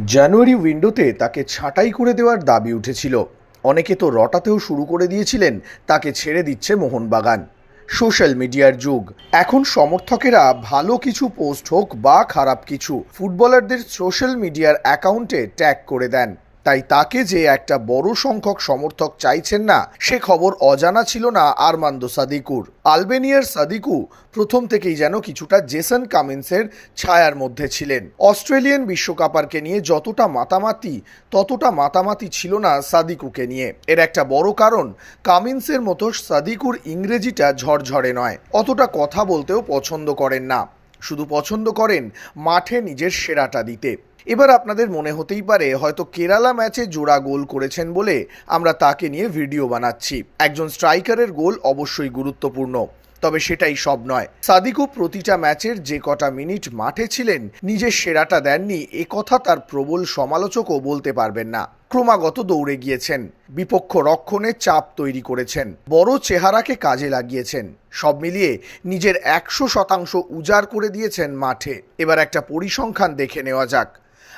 জানুয়ারি উইন্ডোতে তাকে ছাঁটাই করে দেওয়ার দাবি উঠেছিল। অনেকে তো রটাতেও শুরু করে দিয়েছিলেন, তাকে ছেড়ে দিচ্ছে মোহনবাগান। সোশ্যাল মিডিয়ার যুগ। এখন সমর্থকেরা ভালো কিছু পোস্ট হোক বা খারাপ কিছু, ফুটবলারদের সোশ্যাল মিডিয়ার অ্যাকাউন্টে ট্যাগ করে দেন। তাই তাকে যে একটা বড় সংখ্যক সমর্থক চাইছেন না, সে খবর অজানা ছিল না আরমান্দো সাদিকুর। আলবেনিয়ার সাদিকু প্রথম থেকেই যেন কিছুটা জেসন কামিন্সের ছায়ার মধ্যে ছিলেন। অস্ট্রেলিয়ান বিশ্বকাপারকে নিয়ে যতটা মাতামাতি, ততটা মাতামাতি ছিল না সাদিকুকে নিয়ে। এর একটা বড় কারণ, কামিন্সের মতো সাদিকুর ইংরেজিটা ঝরঝরে নয়। অতটা কথা বলতেও পছন্দ করেন না। শুধু পছন্দ করেন মাঠে নিজের সেরাটা দিতে। এবার আপনাদের মনে হতেই পারে, হয়তো কেরালা ম্যাচে জোড়া গোল করেছেন বলে আমরা তাকে নিয়ে ভিডিও বানাচ্ছি। একজন স্ট্রাইকারের গোল অবশ্যই গুরুত্বপূর্ণ, তবে সেটাই সব নয়। সাদিকু প্রতিটা ম্যাচের যে কটা মিনিট মাঠে ছিলেন, নিজের সেরাটা দেননি, এ কথা তার প্রবল সমালোচকও বলতে পারবেন না। ক্রমাগত দৌড়ে গিয়েছেন, বিপক্ষ রক্ষণে চাপ তৈরি করেছেন, বড় চেহারাকে কাজে লাগিয়েছেন, সব মিলিয়ে নিজের একশো শতাংশ উজাড় করে দিয়েছেন মাঠে। এবার একটা পরিসংখ্যান দেখে নেওয়া যাক।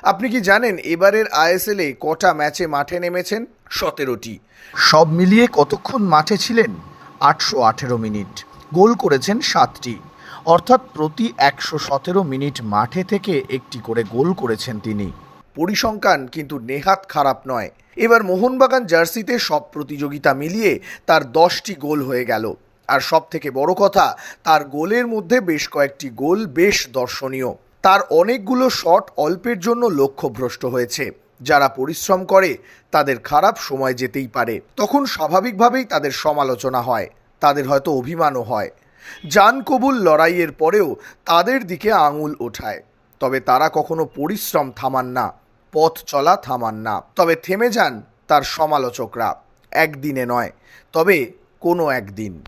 আপনি কি জানেন এবারের আইএসএলে কটা ম্যাচে মাঠে নেমেছেন? সতেরোটি। সব মিলিয়ে কতক্ষণ মাঠে ছিলেন? আটশো আঠেরো মিনিট। গোল করেছেন সাতটি। অর্থাৎ প্রতি একশো সতেরো মিনিট মাঠে থেকে একটি করে গোল করেছেন তিনি। পরিসংখ্যান কিন্তু নেহাত খারাপ নয়। এবার মোহনবাগান জার্সিতে সব প্রতিযোগিতা মিলিয়ে তার দশটি গোল হয়ে গেল। আর সব থেকে বড় কথা তার গোলের মধ্যে বেশ কয়েকটি গোল বেশ দর্শনীয়। তার অনেকগুলো শট অল্পের জন্য লক্ষ্যভ্রষ্ট হয়েছে। যারা পরিশ্রম করে, তাদের খারাপ সময় যেতেই পারে। তখন স্বাভাবিকভাবেই তাদের সমালোচনা হয়, তাদের হয়তো অভিমানও হয়। জান কবুল লড়াইয়ের পরেও তাদের দিকে আঙুল ওঠায়। তবে তারা কখনো পরিশ্রম থামান না, পথ চলা থামান না। তবে থেমে যান তার সমালোচকরা, একদিনে নয়, তবে কোনো একদিন।